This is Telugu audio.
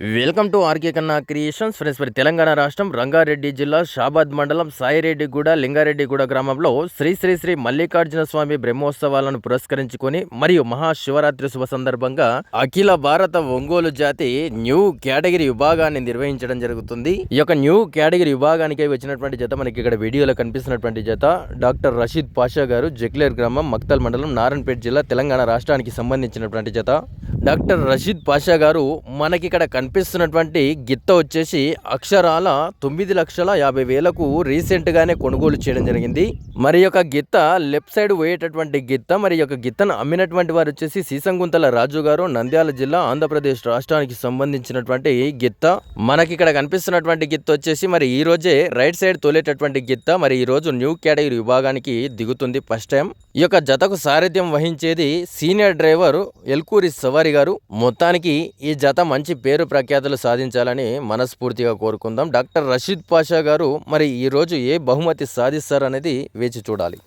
Welcome to RK Kanna creations. Friends మరి తెలంగాణ రాష్ట్రం రంగారెడ్డి జిల్లా షాబాద్ మండలం సాయిరెడ్డిగూడ లింగారెడ్డిగూడ గ్రామంలో శ్రీ శ్రీ శ్రీ మల్లికార్జున స్వామి బ్రహ్మోత్సవాలను పురస్కరించుకొని మరియు మహాశివరాత్రి శుభ సందర్భంగా అఖిల భారత ఒంగోలు జాతి న్యూ కేటగిరీ విభాగాన్ని నిర్వహించడం జరుగుతుంది. ఈ యొక్క న్యూ కేటగిరీ విభాగానికి వచ్చినటువంటి జత మనకి ఇక్కడ వీడియోలో కనిపిస్తున్నటువంటి జత డాక్టర్ రషీద్ పాషా గారు జక్లేర్ గ్రామం మక్తల్ మండలం నారాయణపేట జిల్లా తెలంగాణ రాష్ట్రానికి సంబంధించినటువంటి జత. డాక్టర్ రషీద్ పాషా గారు మనకి ఇక్కడ కనిపిస్తున్నటువంటి గిత్త వచ్చేసి అక్షరాల తొమ్మిది లక్షల యాభై వేలకు రీసెంట్ గానే కొనుగోలు చేయడం జరిగింది. మరి యొక్క గిత్త లెఫ్ట్ సైడ్ పోయేటటువంటి గిత్త మరి యొక్క గిత్తను అమ్మినటువంటి వారు వచ్చేసి సీసంగుంతల రాజు గారు నంద్యాల జిల్లా ఆంధ్రప్రదేశ్ రాష్ట్రానికి సంబంధించినటువంటి గిత్త. మనకి ఇక్కడ కనిపిస్తున్నటువంటి గిత్త వచ్చేసి మరి ఈ రోజే రైట్ సైడ్ తోలేటటువంటి గిత్త మరి ఈ రోజు న్యూ కేటగిరీ విభాగానికి దిగుతుంది ఫస్ట్ టైం. ఈ యొక్క జతకు సారథ్యం వహించేది సీనియర్ డ్రైవర్ ఎల్కూరి సవారి గారు. మొత్తానికి ఈ జత మంచి పేరు ప్రఖ్యాతులు సాధించాలని మనస్ఫూర్తిగా కోరుకుందాం. డాక్టర్ రషీద్ పాషా గారు మరి ఈరోజు ఏ బహుమతి సాధిస్తారనేది వేచి చూడాలి.